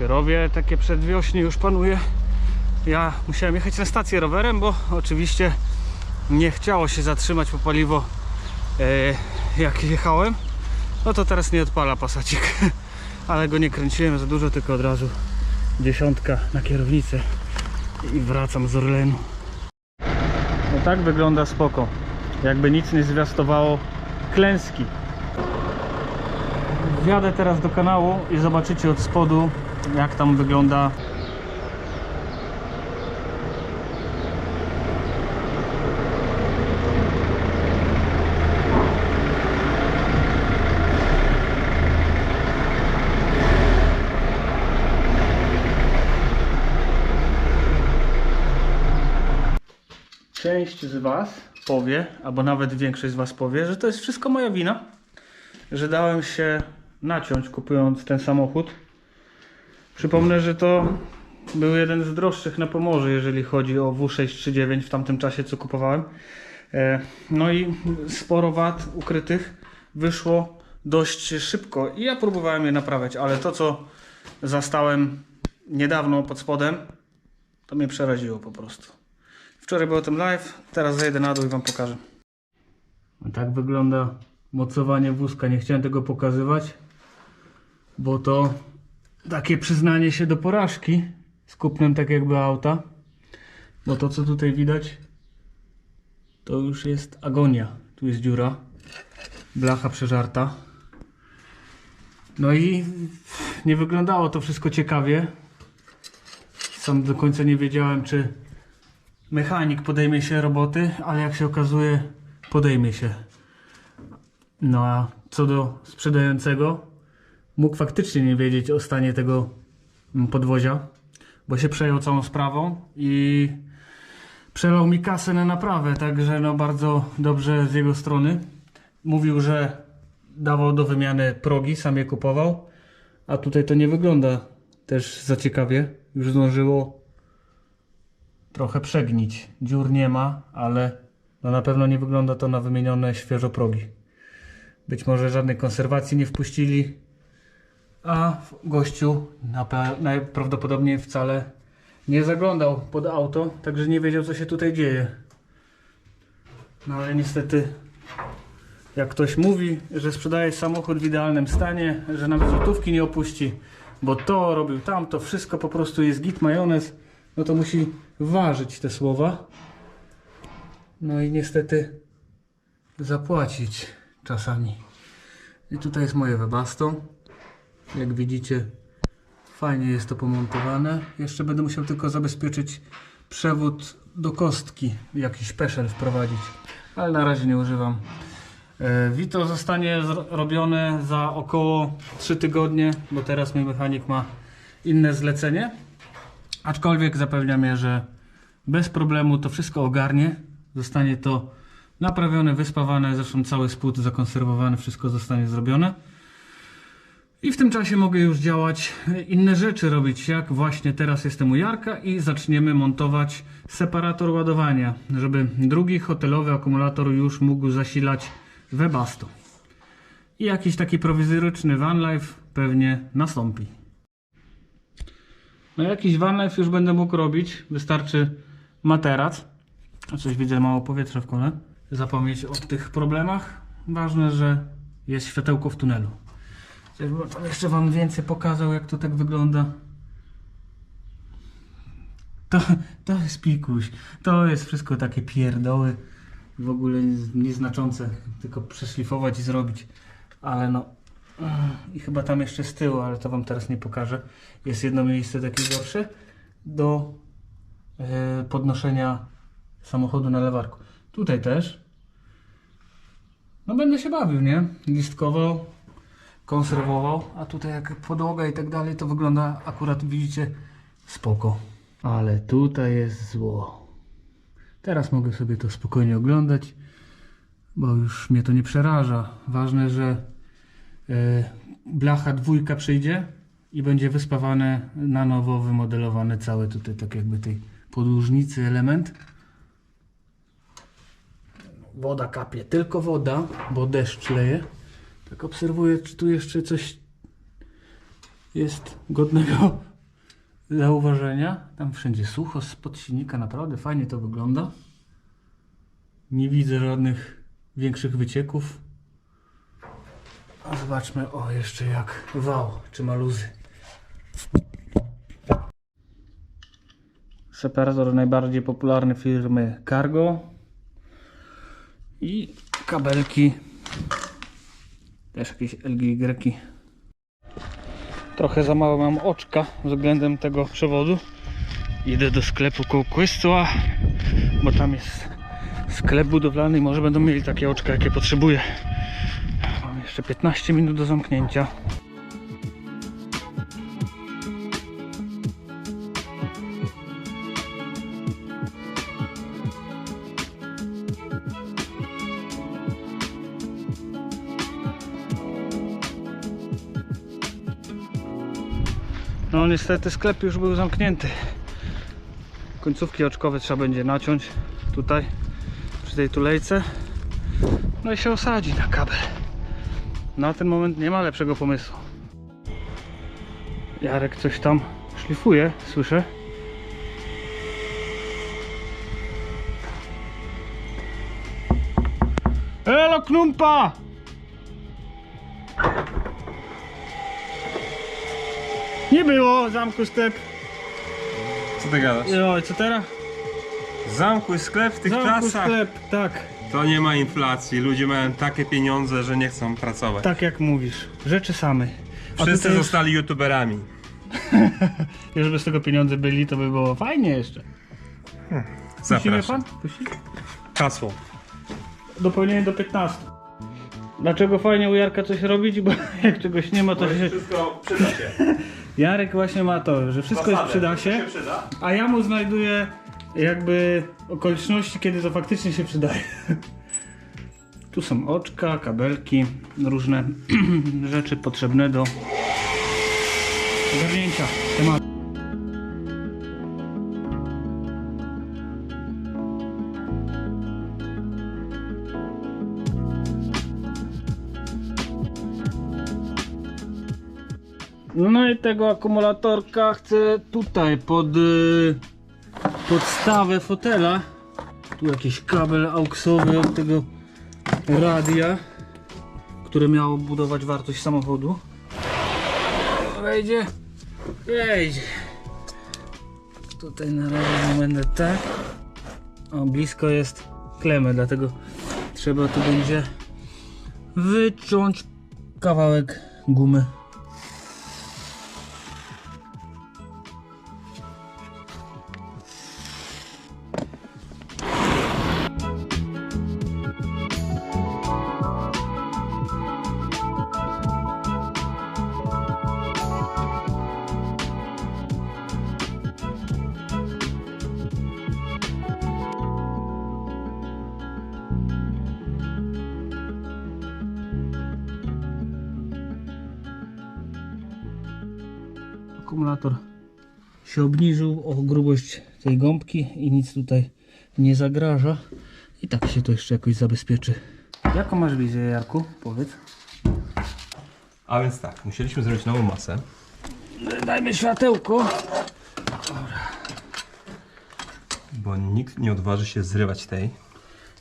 Chyrowie takie przedwiośnie już panuje. Ja musiałem jechać na stację rowerem, bo oczywiście nie chciało się zatrzymać po paliwo e, jak jechałem. No to teraz nie odpala pasacik. Ale go nie kręciłem za dużo, tylko od razu dziesiątka na kierownicę i wracam z Orlenu. No tak wygląda spoko. Jakby nic nie zwiastowało klęski. Wjadę teraz do kanału i zobaczycie od spodu jak tam wygląda Część z Was powie, albo nawet większość z Was powie, że to jest wszystko moja wina, że dałem się naciąć kupując ten samochód. Przypomnę, że to był jeden z droższych na Pomorzu, jeżeli chodzi o W639 w tamtym czasie, co kupowałem. E, No i sporo wad ukrytych wyszło dość szybko i ja próbowałem je naprawiać, ale to, co zastałem niedawno pod spodem, to mnie przeraziło po prostu. Wczoraj był o tym live, teraz zejdę na dół i Wam pokażę. Tak wygląda mocowanie wózka. Nie chciałem tego pokazywać, bo to takie przyznanie się do porażki z kupnem tak jakby auta. Bo to co tutaj widać, to już jest agonia. Tu jest dziura, blacha przeżarta. No i nie wyglądało to wszystko ciekawie. Sam do końca nie wiedziałem, czy mechanik podejmie się roboty, ale jak się okazuje, podejmie się. No a co do sprzedającego, mógł faktycznie nie wiedzieć o stanie tego mm, podwozia, bo się przejął całą sprawą i przelał mi kasę na naprawę, także no bardzo dobrze z jego strony. Mówił, że dawał do wymiany progi, sam je kupował, a tutaj to nie wygląda też za ciekawie. Już zdążyło trochę przegnić. Dziur nie ma, ale no na pewno nie wygląda to na wymienione świeżo progi. Być może żadnej konserwacji nie wpuścili, a gościu najprawdopodobniej wcale nie zaglądał pod auto, także nie wiedział co się tutaj dzieje. No ale niestety, jak ktoś mówi, że sprzedaje samochód w idealnym stanie, że nawet złotówki nie opuści, bo to robił tam, to wszystko po prostu jest git majonez, no to musi ważyć te słowa. No i niestety zapłacić czasami. I tutaj jest moje webasto. Jak widzicie, fajnie jest to pomontowane. Jeszcze będę musiał tylko zabezpieczyć przewód do kostki, jakiś peszel wprowadzić, ale na razie nie używam. E, Vito zostanie zrobione za około 3 tygodnie, bo teraz mój mechanik ma inne zlecenie. Aczkolwiek zapewnia mnie, że bez problemu to wszystko ogarnie. Zostanie to naprawione, wyspawane, zresztą cały spód zakonserwowany, wszystko zostanie zrobione. I w tym czasie mogę już działać, inne rzeczy robić, jak właśnie teraz jestem u Jarka i zaczniemy montować separator ładowania, żeby drugi hotelowy akumulator już mógł zasilać Webasto. I jakiś taki prowizoryczny vanlife pewnie nastąpi. No jakiś vanlife już będę mógł robić. Wystarczy materac. A Coś widzę, mało powietrza w kole. Zapomnieć o tych problemach. Ważne, że jest światełko w tunelu. Żeby tam jeszcze Wam więcej pokazał, jak to tak wygląda. To, to jest pikuś. To jest wszystko takie pierdoły. W ogóle nieznaczące. Tylko przeszlifować i zrobić. Ale no. I chyba tam jeszcze z tyłu, ale to Wam teraz nie pokażę. Jest jedno miejsce takie gorsze do e, podnoszenia samochodu na lewarku. Tutaj też. No będę się bawił, nie? Listkował, konserwował, a tutaj jak podłoga i tak dalej, to wygląda akurat, widzicie, spoko. Ale tutaj jest zło. Teraz mogę sobie to spokojnie oglądać, bo już mnie to nie przeraża. Ważne, że e, blacha dwójka przyjdzie i będzie wyspawane na nowo, wymodelowany cały tutaj, tak jakby tej podłużnicy element. Woda kapie, tylko woda, bo deszcz leje. Tak obserwuję, czy tu jeszcze coś jest godnego zauważenia. Tam wszędzie sucho, spod silnika naprawdę fajnie to wygląda. Nie widzę żadnych większych wycieków. A zobaczmy, o jeszcze jak wał, czy ma luzy. Separator najbardziej popularny firmy Cargo. I kabelki. Też jakieś LGY. Trochę za małe mam oczka względem tego przewodu. Idę do sklepu koło bo tam jest sklep budowlany i może będą mieli takie oczka, jakie potrzebuję. Mam jeszcze 15 minut do zamknięcia. No niestety sklep już był zamknięty. Końcówki oczkowe trzeba będzie naciąć tutaj przy tej tulejce. No i się osadzi na kabel. Na ten moment nie ma lepszego pomysłu. Jarek coś tam szlifuje, słyszę. Elo Knumpa! Nie było zamku sklep. Co ty gadasz? Oj, co teraz? Zamkuj sklep w tych Zamku czasach. sklep, tak. To nie ma inflacji. Ludzie mają takie pieniądze, że nie chcą pracować. Tak jak mówisz. Rzeczy same. A Wszyscy tutaj już, zostali youtuberami. już by z tego pieniądze byli, to by było fajnie jeszcze. Puścimy Zapraszam. pan? Puści? Hasło. Dopełnienie do 15. Dlaczego fajnie u Jarka coś robić? Bo jak czegoś nie ma, to się... Wszystko przyda się. Jarek właśnie ma to, że wszystko jest przyda się, przyda. a ja mu znajduję jakby okoliczności, kiedy to faktycznie się przydaje. Tu są oczka, kabelki, różne rzeczy potrzebne do ogarnięcia tematu. Tego akumulatorka chcę tutaj pod y, podstawę fotela. Tu jakiś kabel auksowy od tego radia, które miało budować wartość samochodu. Wejdzie, wejdzie. Tutaj na razie będę tak. O, blisko jest klemy, dlatego trzeba tu będzie wyciąć kawałek gumy. Się obniżył o grubość tej gąbki i nic tutaj nie zagraża. I tak się to jeszcze jakoś zabezpieczy. Jaką masz wizję, Jarku? Powiedz. A więc tak, musieliśmy zrobić nową masę. Dajmy światełko. Bo nikt nie odważy się zrywać tej.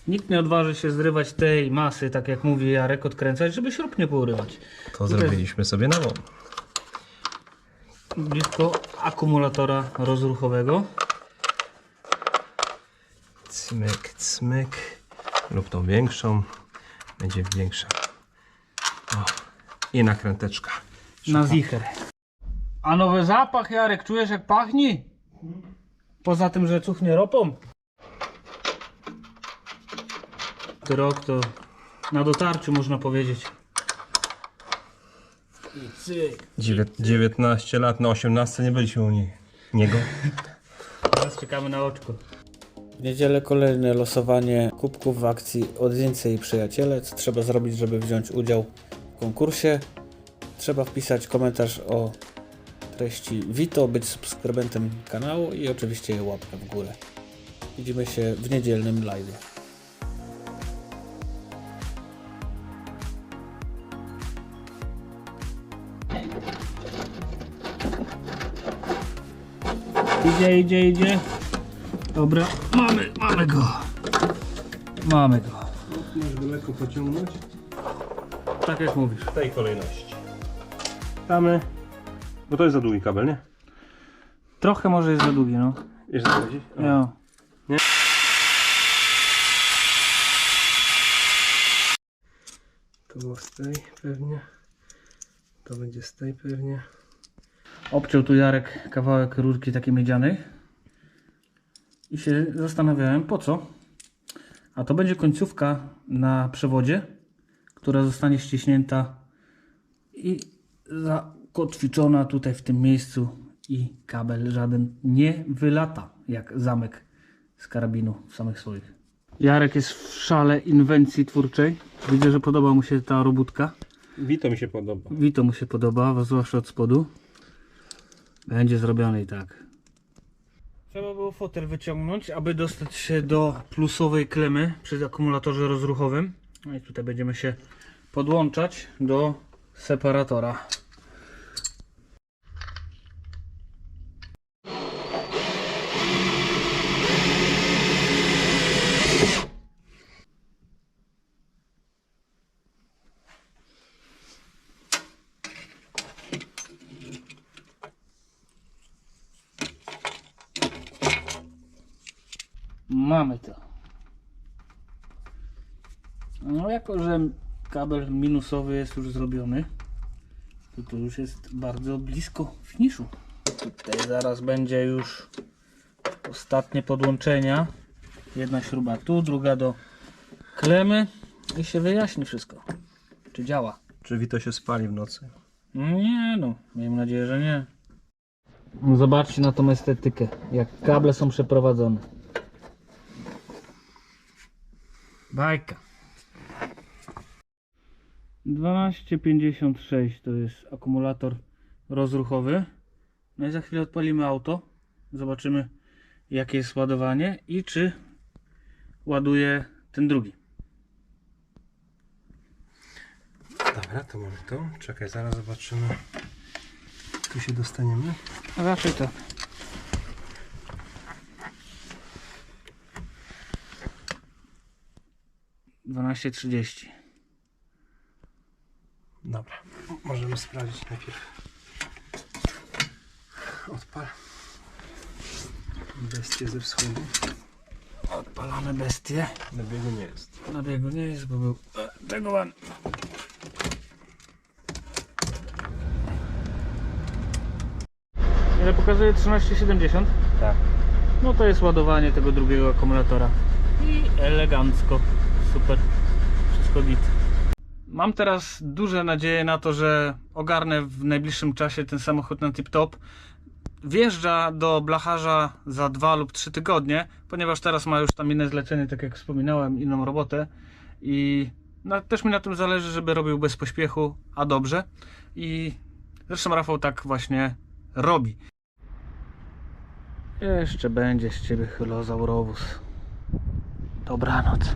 Nikt nie odważy się zrywać tej masy, tak jak mówi Jarek, odkręcać, żeby śrub nie pourywać. To zrobiliśmy sobie nową. Blisko akumulatora rozruchowego. Cmyk, cmyk. Lub tą większą. Będzie większa. O. I nakręteczka. Na zicher. A nowy zapach, Jarek, czujesz jak pachnie? Poza tym, że cuchnie ropą. Rok to na dotarciu można powiedzieć. I cyk. Dziewię- 19 lat, na 18 nie byliśmy u niej. Niego. Teraz czekamy na oczko. W niedzielę kolejne losowanie kubków w akcji Odwieńcy i Przyjaciele. Co trzeba zrobić, żeby wziąć udział w konkursie? Trzeba wpisać komentarz o treści Wito, być subskrybentem kanału i oczywiście łapkę w górę. Widzimy się w niedzielnym live. Idzie, idzie, idzie. Dobra, mamy, mamy go. Mamy go. Możesz go lekko pociągnąć. Tak jak mówisz. W tej kolejności. Tamy. Bo to jest za długi kabel, nie? Trochę może jest za długi, no. Wiesz co chodzi? O. Ja. To było z tej pewnie. To będzie z tej pewnie. Obciął tu Jarek kawałek rurki takiej miedzianej. I się zastanawiałem po co. A to będzie końcówka na przewodzie, która zostanie ściśnięta i zakotwiczona tutaj w tym miejscu i kabel żaden nie wylata jak zamek z karabinu w samych swoich. Jarek jest w szale inwencji twórczej. Widzę, że podoba mu się ta robótka. Wito mi się podoba. Wito mu się podoba, zwłaszcza od spodu. Będzie zrobiony i tak. Trzeba było fotel wyciągnąć, aby dostać się do plusowej klemy przy akumulatorze rozruchowym. No i tutaj będziemy się podłączać do separatora. Mamy to. No jako, że kabel minusowy jest już zrobiony, to to już jest bardzo blisko finiszu. Tutaj zaraz będzie już ostatnie podłączenia. Jedna śruba tu, druga do klemy i się wyjaśni wszystko. Czy działa? Czy Wito się spali w nocy? Nie no, miejmy nadzieję, że nie. Zobaczcie na tą estetykę, jak kable są przeprowadzone. Bajka. 1256 to jest akumulator rozruchowy. No i za chwilę odpalimy auto. Zobaczymy jakie jest ładowanie i czy ładuje ten drugi. Dobra, to mamy to. Czekaj, zaraz zobaczymy. Tu się dostaniemy. A raczej tak. Dwanaście trzydzieści. Dobra, możemy sprawdzić najpierw. Odpal. Bestie ze wschodu. Odpalamy bestię. Na biegu nie jest. Na biegu nie jest, bo był e, tegowany. Ile pokazuje 1370? Tak. No to jest ładowanie tego drugiego akumulatora. I elegancko. Super. Mam teraz duże nadzieje na to, że ogarnę w najbliższym czasie ten samochód na tip-top. Wjeżdża do blacharza za dwa lub trzy tygodnie, ponieważ teraz ma już tam inne zlecenie, tak jak wspominałem, inną robotę. I na, też mi na tym zależy, żeby robił bez pośpiechu, a dobrze. I zresztą Rafał tak właśnie robi. Jeszcze będzie z ciebie chylozaurowóz. Dobranoc.